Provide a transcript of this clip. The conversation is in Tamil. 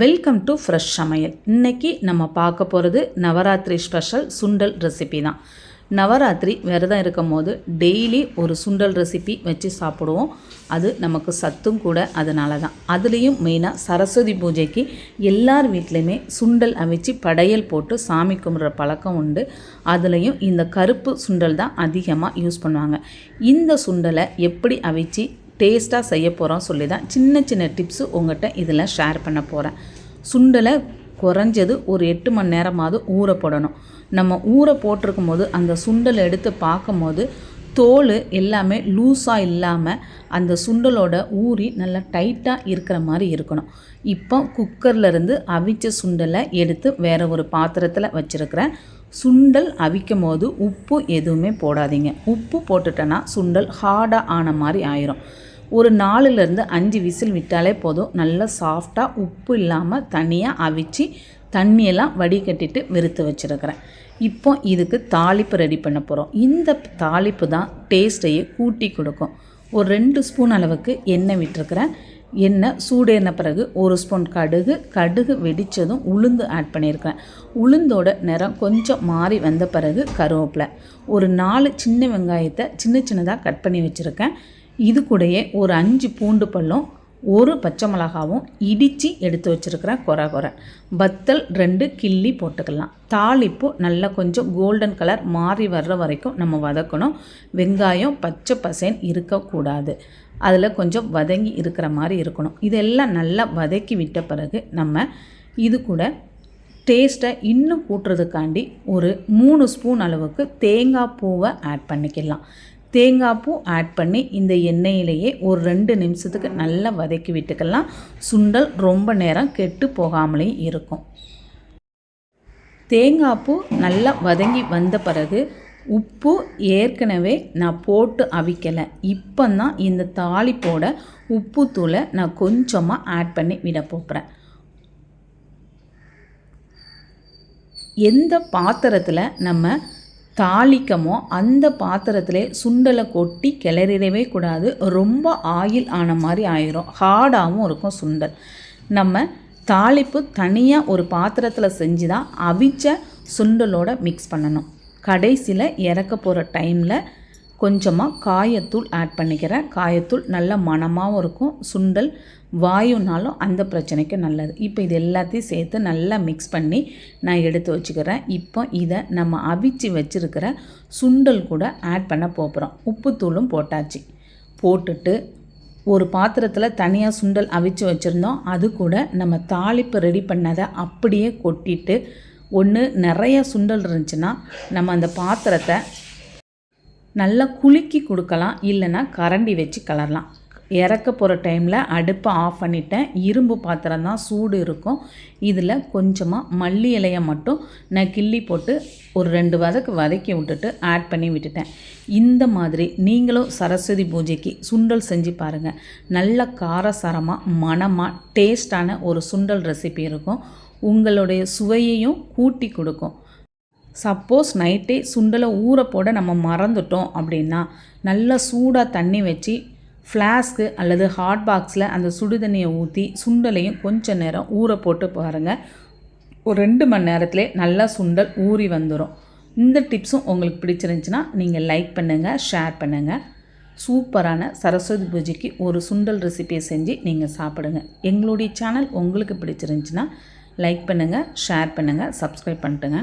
வெல்கம் டு ஃப்ரெஷ் சமையல். இன்றைக்கி நம்ம பார்க்க போகிறது நவராத்திரி ஸ்பெஷல் சுண்டல் ரெசிபி தான். நவராத்திரி விரதம் இருக்கும் போது டெய்லி ஒரு சுண்டல் ரெசிபி வச்சு சாப்பிடுவோம். அது நமக்கு சத்தும் கூட அதனால தான். அதுலேயும் மெயினாக சரஸ்வதி பூஜைக்கு எல்லார் வீட்லேயுமே சுண்டல் அவிச்சு படையல் போட்டு சாமி கும்பிட்ற பழக்கம் உண்டு. அதுலேயும் இந்த கருப்பு சுண்டல் தான் அதிகமாக யூஸ் பண்ணுவாங்க. இந்த சுண்டலை எப்படி அவிச்சு டேஸ்ட்டாக செய்ய போகிறோம் சொல்லி தான் சின்ன சின்ன டிப்ஸு உங்கள்கிட்ட இதில் ஷேர் பண்ண போகிறேன் சுண்டலை குறைஞ்சது ஒரு எட்டு மணி நேரமாவது ஊற போடணும். நம்ம ஊற போட்டிருக்கும் போது அந்த சுண்டலை எடுத்து பார்க்கும்போது தோல் எல்லாமே லூஸாக இல்லாமல் அந்த சுண்டலோட ஊறி நல்லா டைட்டாக இருக்கிற மாதிரி இருக்கணும். இப்போ குக்கர்லேருந்து அவிச்ச சுண்டலை எடுத்து வேறு ஒரு பாத்திரத்தில் வச்சுருக்கிறேன். சுண்டல் அவிக்கும் போது உப்பு எதுவுமே போடாதீங்க. உப்பு போட்டுட்டோன்னா சுண்டல் ஹார்டாக ஆன மாதிரி ஆயிரும். ஒரு நாலுலேருந்து அஞ்சு விசில் விட்டாலே போதும். நல்லா சாஃப்டாக உப்பு இல்லாமல் தனியாக அவிச்சு தண்ணியெல்லாம் வடிகட்டிட்டு வெறுத்து வச்சுருக்கிறேன். இப்போ இதுக்கு தாளிப்பு ரெடி பண்ண போகிறோம் இந்த தாளிப்பு தான் டேஸ்ட்டையே கூட்டி கொடுக்கும். ஒரு ரெண்டு ஸ்பூன் அளவுக்கு எண்ணெய் விட்டுருக்கிறேன். எண்ணெய் சூடேறின பிறகு ஒரு ஸ்பூன் கடுகு. கடுகு வெடித்ததும் உளுந்து ஆட் பண்ணியிருக்கிறேன். உளுந்தோட நிறம் கொஞ்சம் மாறி வந்த பிறகு கருவேப்பிலை. ஒரு நாலு சின்ன வெங்காயத்தை சின்ன சின்னதாக கட் பண்ணி வச்சுருக்கேன். இது கூடயே ஒரு அஞ்சு பூண்டு பல்லும் ஒரு பச்சை மிளகாவும் இடித்து எடுத்து வச்சுருக்கிறேன் குறை குறை வத்தல் ரெண்டு கிள்ளி போட்டுக்கலாம். தாளிப்பு நல்லா கொஞ்சம் கோல்டன் கலர் மாறி வர்ற வரைக்கும் நம்ம வதக்கணும். வெங்காயம் பச்சை பசேன் இருக்கக்கூடாது. அதில் கொஞ்சம் வதங்கி இருக்கிற மாதிரி இருக்கணும். இதெல்லாம் நல்லா வதக்கி விட்ட பிறகு நம்ம இது கூட டேஸ்ட்டை இன்னும் கூட்டுறதுக்காண்டி ஒரு மூணு ஸ்பூன் அளவுக்கு தேங்காய் பூவை ஆட் பண்ணிக்கலாம். தேங்காய் பூ ஆட் பண்ணி இந்த எண்ணெயிலேயே ஒரு ரெண்டு நிமிஷத்துக்கு நல்லா வதக்கி விட்டுக்கலாம். சுண்டல் ரொம்ப நேரம் கெட்டு போகாமலேயும் இருக்கும். தேங்காய் பூ நல்லா வதங்கி வந்த பிறகு உப்பு ஏற்கனவே நான் போட்டு அவிக்கலை. இப்போ தான் இந்த தாளிப்போட உப்பு தூளை நான் கொஞ்சமாக ஆட் பண்ணி விட போகிறேன் எந்த பாத்திரத்தில் நம்ம தாளிக்கமோ அந்த பாத்திரத்திலே சுண்டலை கொட்டி கிளறிடவே கூடாது. ரொம்ப ஆயில் ஆன மாதிரி ஆயிரும். ஹார்டாகவும் இருக்கும் சுண்டல். நம்ம தாளிப்பு தனியாக ஒரு பாத்திரத்தில் செஞ்சு தான் அவிச்ச சுண்டலோட மிக்ஸ் பண்ணணும். கடைசியில் இறக்க போகிற டைமில் கொஞ்சமாக காயத்தூள் ஆட் பண்ணிக்கிறேன். காயத்தூள் நல்ல மணமாகவும் இருக்கும். சுண்டல் வாயுனாலும் அந்த பிரச்சனைக்கு நல்லது. இப்போ இது எல்லாத்தையும் சேர்த்து நல்லா மிக்ஸ் பண்ணி நான் எடுத்து வச்சுக்கிறேன். இப்போ இதை நம்ம அவிச்சு வச்சுருக்கிற சுண்டல் கூட ஆட் பண்ண போகிறோம் உப்புத்தூளும் போட்டாச்சு. போட்டுட்டு ஒரு பாத்திரத்தில் தனியாக சுண்டல் அவிச்சு வச்சுருந்தோம். அது கூட நம்ம தாளிப்பு ரெடி பண்ணதை அப்படியே கொட்டிட்டு ஒன்று நிறைய சுண்டல் இருந்துச்சுன்னா நம்ம அந்த பாத்திரத்தை நல்லா குலுக்கி கொடுக்கலாம் இல்லைன்னா கரண்டி வச்சு கலரலாம். இறக்க போகிற டைமில் அடுப்பை ஆஃப் பண்ணிட்டேன். இரும்பு பாத்திரம் தான் சூடு இருக்கும். இதில் கொஞ்சமாக மல்லி இலையை மட்டும் நான் கிள்ளி போட்டு ஒரு ரெண்டு வதக்கு வதக்கி விட்டுட்டு ஆட் பண்ணி விட்டுட்டேன். இந்த மாதிரி நீங்களும் சரஸ்வதி பூஜைக்கு சுண்டல் செஞ்சு பாருங்கள் நல்ல காரசாரமாக மணமாக டேஸ்டான ஒரு சுண்டல் ரெசிபி இருக்கும். உங்களுடைய சுவையையும் கூட்டி கொடுக்கும். சப்போஸ் நைட்டே சுண்டலை ஊற போட நம்ம மறந்துட்டோம் அப்படின்னா நல்லா சூடாக தண்ணி வச்சு ஃப்ளாஸ்க்கு அல்லது ஹாட் பாக்ஸில் அந்த சுடு தண்ணியை ஊற்றி சுண்டலையும் கொஞ்சம் நேரம் ஊற போட்டு பாருங்கள் ஒரு ரெண்டு மணி நேரத்திலே நல்லா சுண்டல் ஊறி வந்துடும் இந்த டிப்ஸும் உங்களுக்கு பிடிச்சிருந்துச்சின்னா நீங்கள் லைக் பண்ணுங்கள் ஷேர் பண்ணுங்கள் சூப்பரான சரஸ்வதி பூஜைக்கு ஒரு சுண்டல் ரெசிபியை செஞ்சு நீங்கள் சாப்பிடுங்க. எங்களுடைய சேனல் உங்களுக்கு பிடிச்சிருந்துச்சின்னா லைக் பண்ணுங்கள் ஷேர் பண்ணுங்கள் சப்ஸ்கிரைப் பண்ணிட்டுங்க.